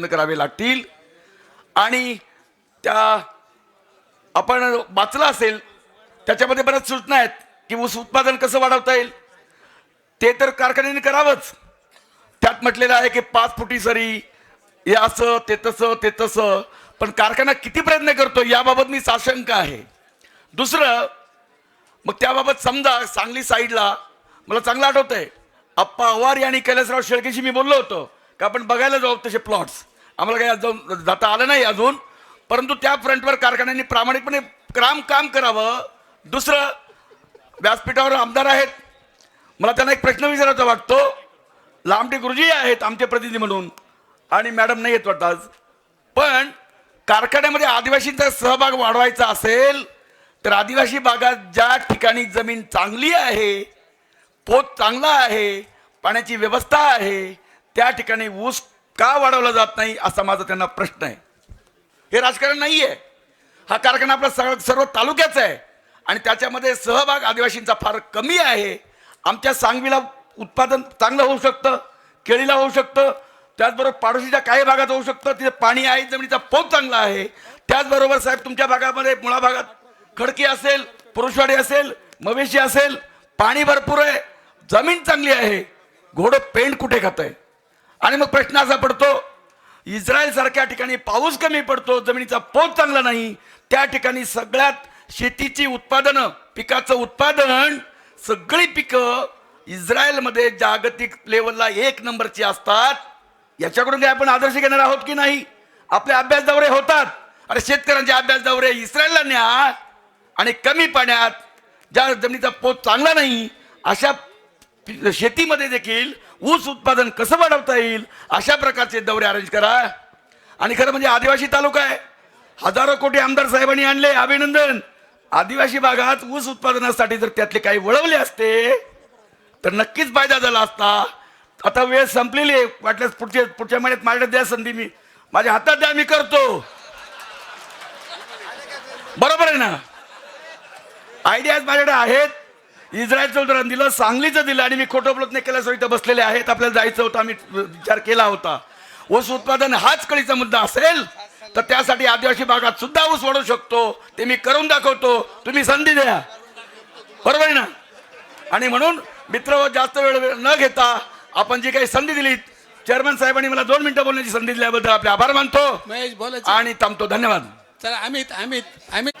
प्रयत्न करावे लागतील. आणि त्या आपण वाचलं असेल त्याच्यामध्ये बऱ्याच सूचना आहेत की ऊस उत्पादन कसं वाढवता येईल. ते तर कारखान्याने करावंच. त्यात म्हटलेलं आहे की पाच फुटी सरी हे असं ते तसं ते तसं. पण कारखाना किती प्रयत्न करतो याबाबत मी साशंक आहे. दुसरं मग त्याबाबत समजा सांगली साईडला मला चांगलं आठवत आहे अप्पा आणि कैलासराव शेळकेशी मी बोललो होतो का आपण बघायला जाऊ तसे प्लॉट्स आम्हाला काही अजून जाऊन जाता आलं नाही अजून. परंतु त्या फ्रंटवर कारखान्यांनी प्रामाणिकपणे काम काम करावं. दुसरं व्यासपीठावर आमदार आहेत. मला त्यांना एक प्रश्न विचारायचा वाटतो. लांबटे गुरुजी आहेत आमचे प्रतिनिधी म्हणून. आणि मॅडम नाही येत वाटत आज. पण कारखान्यामध्ये आदिवासींचा सहभाग वाढवायचा असेल तर आदिवासी भागात ज्या ठिकाणी जमीन चांगली आहे पोत चांगला आहे पाण्याची व्यवस्था आहे त्या ठिकाणी ऊस का वाढवला जात नाही असा माझा त्यांना प्रश्न आहे. हे राजकारण नाही आहे हा कारखाना आपला सर्व सर्व तालुक्याचा आहे. आणि त्याच्यामध्ये सहभाग आदिवासींचा फार कमी आहे. आमच्या सांगवीला उत्पादन चांगलं होऊ शकतं केळीला होऊ शकतं त्याचबरोबर पाडोशीच्या काही भागात होऊ शकतं. तिथे पाणी आहे जमिनीचा पोत चांगला आहे. त्याचबरोबर साहेब तुमच्या भागामध्ये मुळा भागात खडकी असेल पुरुषवाडी असेल मवेशी असेल पाणी भरपूर आहे जमीन चांगली आहे. घोडं पेंट कुठे खात आहे आणि मग प्रश्न असा पडतो इस्रायल सारख्या ठिकाणी पाऊस कमी पडतो जमिनीचा पोत चांगला नाही त्या ठिकाणी सगळ्यात शेतीची उत्पादनं पिकाचं उत्पादन सगळी पिकं इस्रायलमध्ये जागतिक लेवलला एक नंबरची असतात. याच्याकडून काही आपण आदर्श घेणार आहोत की नाही? आपले अभ्यास दौरे होतात. अरे शेतकऱ्यांचे अभ्यास दौरे इस्रायलला न्या. आणि कमी पाण्यात ज्या जमिनीचा पोत चांगला नाही अशा शेतीमध्ये देखील ऊस उत्पादन कसं वाढवता येईल? अशा प्रकारचे दौरे अरेंज करा. आणि खरं म्हणजे आदिवासी तालुका आहे. हजारो कोटी आमदार साहेबांनी आणले. अभिनंदन. आदिवासी भागात ऊस उत्पादनासाठी जर त्यातले काही वळवले असते तर नक्कीच फायदा झाला असता. आता वेळ संपलेली आहे. वाटल्यास पुढच्या पुढच्या महिन्यात माझ्या द्या संधी मी. माझ्या हातात द्या मी करतो. बरोबर आहे ना? आयडियाज माझ्याकडे आहेत. इस्रायलचं उदाहरण दिलं सांगलीचं दिलं आणि मी खोटं बोलत नाही केलं इथं बसलेले आहेत. आपल्याला जायचं होतं आम्ही विचार केला होता. ऊस उत्पादन हाच कळीचा मुद्दा असेल तर त्यासाठी आदिवासी भागात सुद्धा ऊस वाढवू शकतो. ते मी करून दाखवतो. तुम्ही संधी द्या. बरोबर आहे ना? आणि म्हणून मित्र जास्त वेळ न घेता आपण जी काही संधी दिली चेअरमॅन साहेबांनी मला दोन मिनिटं बोलण्याची संधी दिल्याबद्दल आपले आभार मानतो. महेश बोलायचं. आणि थांबतो. धन्यवाद. चला अमित अमित अमित.